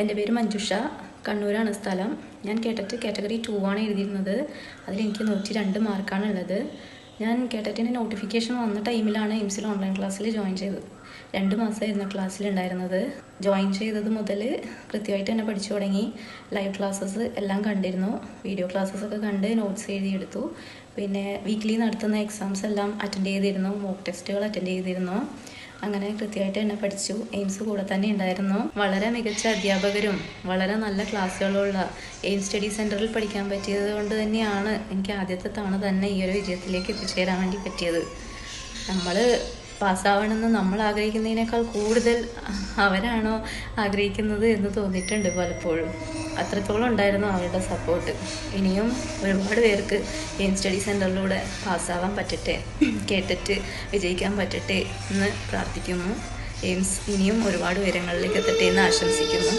എന്റെ പേര് മഞ്ജുഷ. കണ്ണൂരാണ് സ്ഥലം. ഞാൻ കേട്ടിട്ട് കാറ്റഗറി ടു ആണ് എഴുതിയിരുന്നത്. അതിലെനിക്ക് നൂറ്റി രണ്ട് മാർക്കാണ് ഉള്ളത് ഞാൻ കേട്ടറ്റിന്റെ നോട്ടിഫിക്കേഷൻ വന്ന ടൈമിലാണ് എയിംസിൽ ഓൺലൈൻ ക്ലാസ്സിൽ ജോയിൻ ചെയ്തത്. രണ്ട് മാസമായിരുന്നു ക്ലാസ്സിലുണ്ടായിരുന്നത്. ജോയിൻ ചെയ്തത് മുതൽ കൃത്യമായിട്ട് തന്നെ പഠിച്ചു തുടങ്ങി. ലൈവ് ക്ലാസ്സസ് എല്ലാം കണ്ടിരുന്നു. വീഡിയോ ക്ലാസ്സസ് ഒക്കെ കണ്ട് നോട്ട്സ് എഴുതിയെടുത്തു. പിന്നെ വീക്ക്ലി നടത്തുന്ന എക്സാംസ് എല്ലാം അറ്റൻഡ് ചെയ്തിരുന്നു മോക്ക് ടെസ്റ്റുകൾ അറ്റൻഡ് ചെയ്തിരുന്നു. അങ്ങനെ കൃത്യമായിട്ട് എന്നെ പഠിച്ചു. എയിംസ് കൂടെ തന്നെ ഉണ്ടായിരുന്നു. വളരെ മികച്ച അധ്യാപകരും വളരെ നല്ല ക്ലാസ്സുകളുള്ള എയിം സ്റ്റഡി സെന്ററിൽ പഠിക്കാൻ പറ്റിയത് കൊണ്ട് തന്നെയാണ് എനിക്ക് ആദ്യത്തെ തവണ തന്നെ ഈ ഒരു വിജയത്തിലേക്ക് എത്തിച്ചേരാൻ വേണ്ടി പറ്റിയത്. നമ്മൾ പാസ്സാവണമെന്ന് നമ്മൾ ആഗ്രഹിക്കുന്നതിനേക്കാൾ കൂടുതൽ അവരാണോ ആഗ്രഹിക്കുന്നത് എന്ന് തോന്നിയിട്ടുണ്ട് പലപ്പോഴും. അത്രത്തോളം ഉണ്ടായിരുന്നു അവരുടെ സപ്പോർട്ട് ഇനിയും ഒരുപാട് പേർക്ക് എയിം സ്റ്റഡി സെന്ററിലൂടെ പാസ്സാവാൻ പറ്റട്ടെ കേട്ടിട്ട് വിജയിക്കാൻ പറ്റട്ടെ എന്ന് പ്രാർത്ഥിക്കുന്നു. എയിംസ് ഇനിയും ഒരുപാട് ഉയരങ്ങളിലേക്ക് എത്തട്ടെ എന്ന് ആശംസിക്കുന്നു.